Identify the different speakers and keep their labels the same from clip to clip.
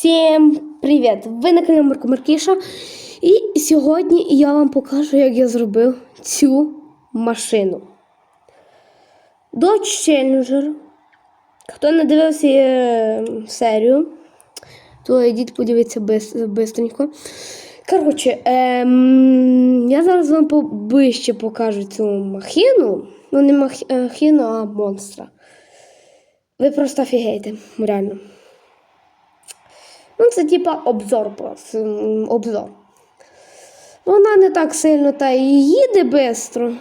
Speaker 1: Всім привіт! Ви на каналі Марко Маркіша. І сьогодні я вам покажу, як я зробив цю машину. Dodge Challenger. Хто не дивився е, серію, то йдіть подивіться бис- бистренько. Коротше, ем, я зараз вам поближче покажу цю махіну. Ну, не мах- махіну, а монстра. Ви просто офігеєте, реально. Ну, це типа обзор просто. Обзор. Вона не так сильно та і їде швидко.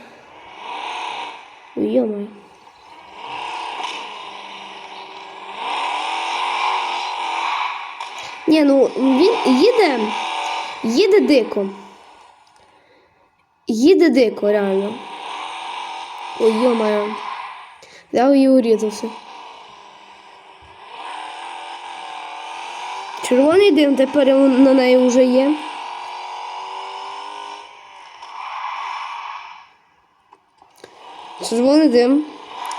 Speaker 1: Йомай. Ні, ну він їде. Їде дико. Їде дико, реально. Ой, йомаю. Я її урізався. Червоний дим тепер на неї вже є. Червоний дим.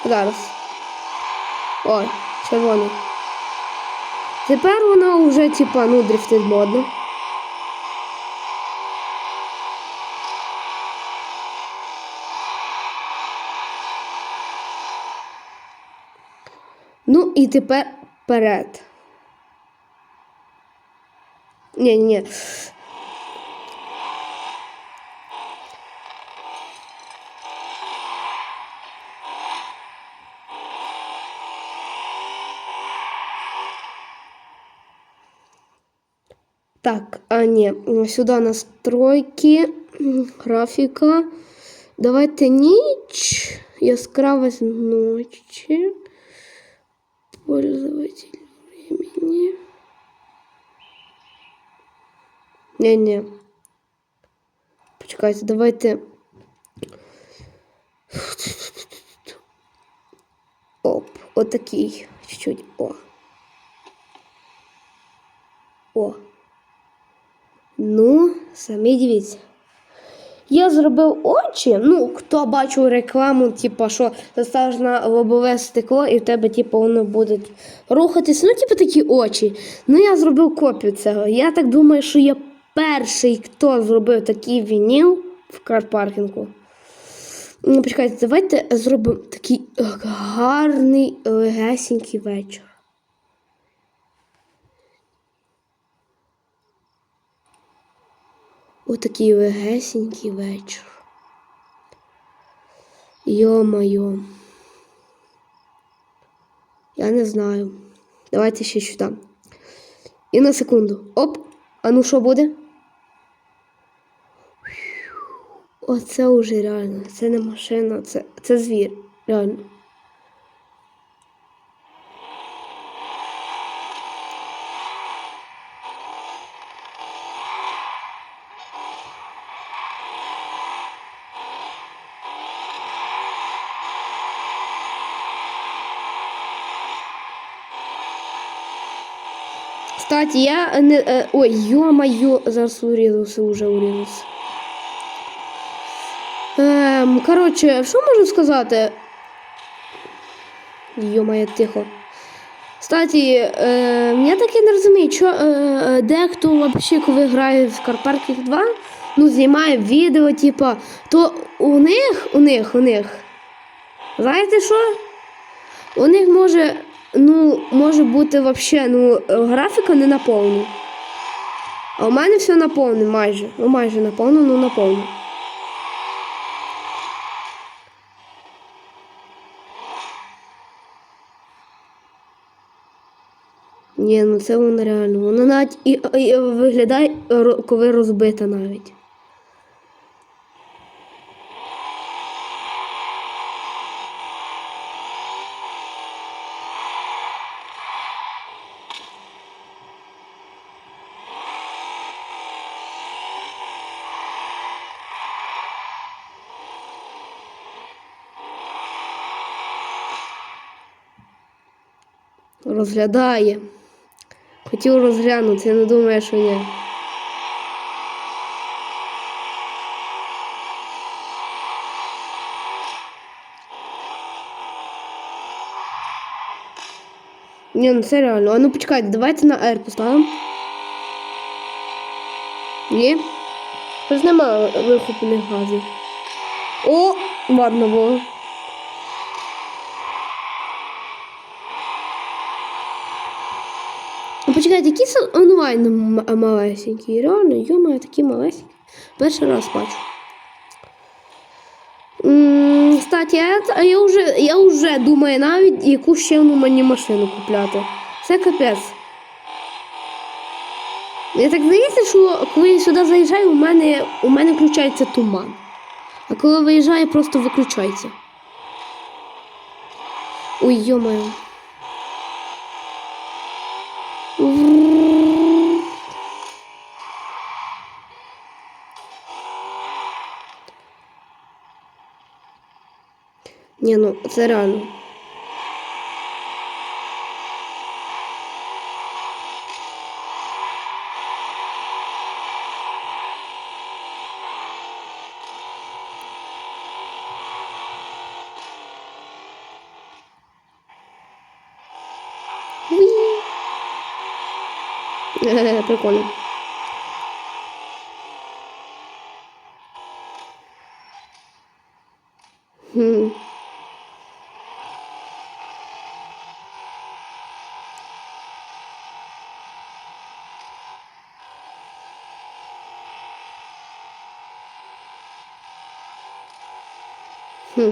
Speaker 1: Зараз. Ой, червоний. Тепер вона вже, типа, ну, дрифтить модно. Ну і тепер вперед. Ні, ні, ні. Так, а ні, сюди настройки, м, графіка. Давайте ніч, яскравость ночі. Пользователь времени. Не-не. Почекайте, давайте. Оп, отакий. Чуть-чуть. О. О. Ну, самі дивіться. Я зробив очі. Ну, хто бачив рекламу, типу, що заставиш на лобове стекло, і в тебе, типу, воно буде рухатись. Ну, типу, такі очі. Ну, я зробив копію цього. Я так думаю, що я перший, хто зробив такий вініл в карпаркінгу. Ну, почекайте, давайте зробимо такий гарний легесенький вечір. Отакий легесенький вечір. Йо-моє. Я не знаю. Давайте ще сюди. І на секунду. Оп! А ну що буде? Оце уже реально. Це не машина, це, це звір. Реально. Кстати, я не. е, Ой, ё-моё, зараз урізався, уже урізався. Ем, коротше, що можу сказати? Йо-моє, тихо. Кстати, е, я таки не розумію, що е, дехто взагалі, коли грає в Carparking 2, ну, знімає відео, типа, то у них, у них, у них. Знаєте що? У них може, ну, може бути вообще, ну, графіка не наповну. А у мене все наповне майже. Ну, майже наповно, ну наповно. Ні, ну це воно реально. Воно навіть і, і виглядає, ро- коли розбита навіть. Розглядає. Хотів розглянути, я не думаю, що ні. Ні, ну це реально. А ну почекайте, давайте на R поставимо. Ні. Щось нема вихоплених газів. О, ладно було. Ну, які онлайн малесенькі. Реально, йома, такі малесенькі. Перший раз бачу. Кстати, я, я вже, я вже думаю навіть, яку ще мені машину купляти. Це капець. Я так здається, що коли я сюди заїжджаю, у мене, у мене включається туман. А коли виїжджаю, просто виключається. Ой, йомаю. Ні, ну це реально. Уі. Е, Прикольно. Хм. Хм.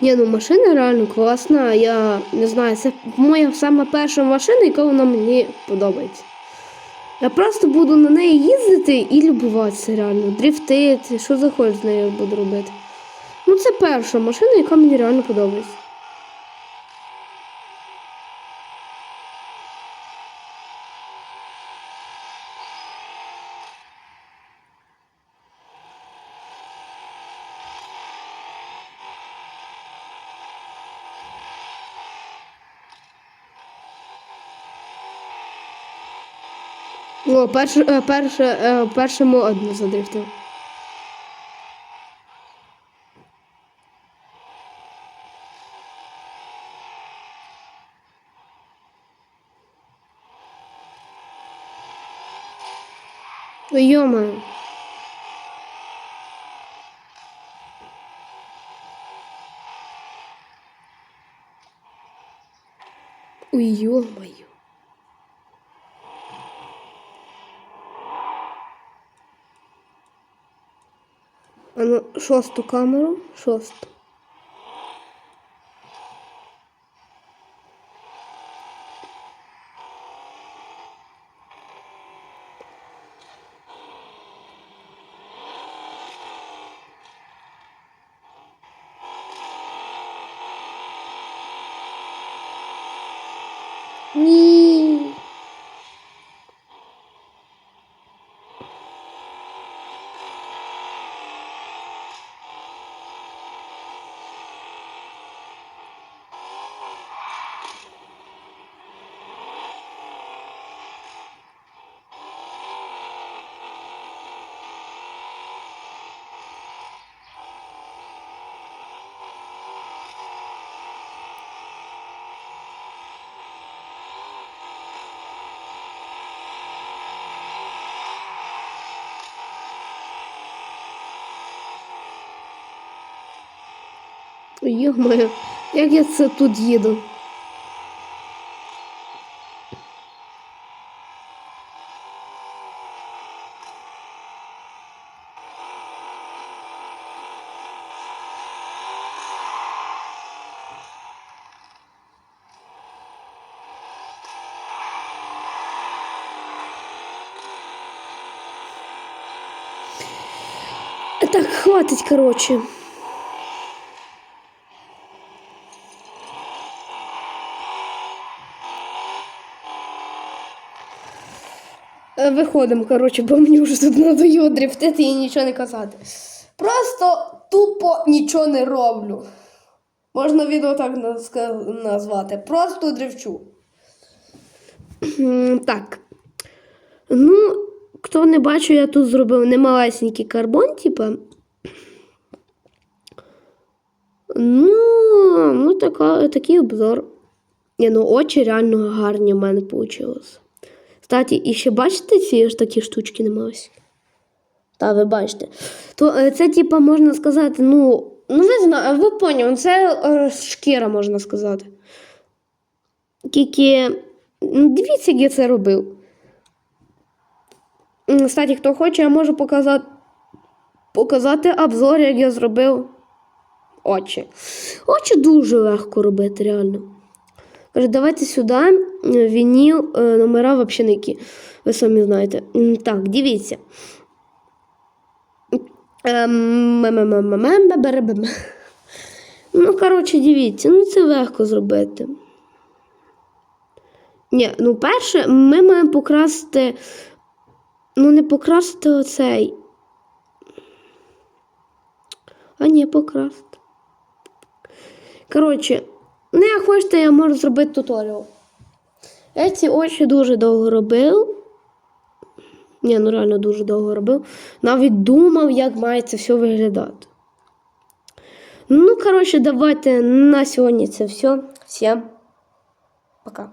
Speaker 1: Ні, ну машина реально класна. Я не знаю, це моя саме перша машина, яка вона мені подобається. Я просто буду на неї їздити і любуватися реально, дрифтити, що захочеш з нею буду робити. Ну, це перша машина, яка мені реально подобається. О, перше, е, е, першому одну задрифтив. Ой, Йомаю. Ой, йомаю. А ну, шосту камеру, шосту. Ні. Йо-моє, як я це тут їду? Так, хватить, короче. Виходимо, коротше, бо мені вже тут надоїло дрифтити і нічого не казати. Просто тупо нічого не роблю. Можна відео так назвати. Просто дрифчу. М, Так. Ну, хто не бачив, я тут зробив немалесенький карбон, типа. Ну, ну така, такий обзор. Ні, ну очі реально гарні в мене вийшло. Кстати, і ще бачите ці ж такі штучки нема ось? Та, ви бачите. То е, це, типа, можна сказати, ну, ну ви знаєте, ви поняли, це е, шкіра, можна сказати. Тільки ну, дивіться, як я це робив. Кстати, хто хоче, я можу показати, показати обзор, як я зробив очі. Очі дуже легко робити, реально. Давайте сюди е, вініл, е, номера взагалі які. Ви самі знаєте. Так, дивіться. Ну, коротше, дивіться, ну це легко зробити. Ні, ну перше, ми маємо покрасти. Ну, не покрасти оцей. А ні, покрасти. Коротше, ну як хочете, я можу зробити туторіал. Я ці очі дуже довго робив. Ні, ну реально дуже довго робив. Навіть думав, як має це все виглядати. Ну, коротше, давайте на сьогодні це все. Всім пока.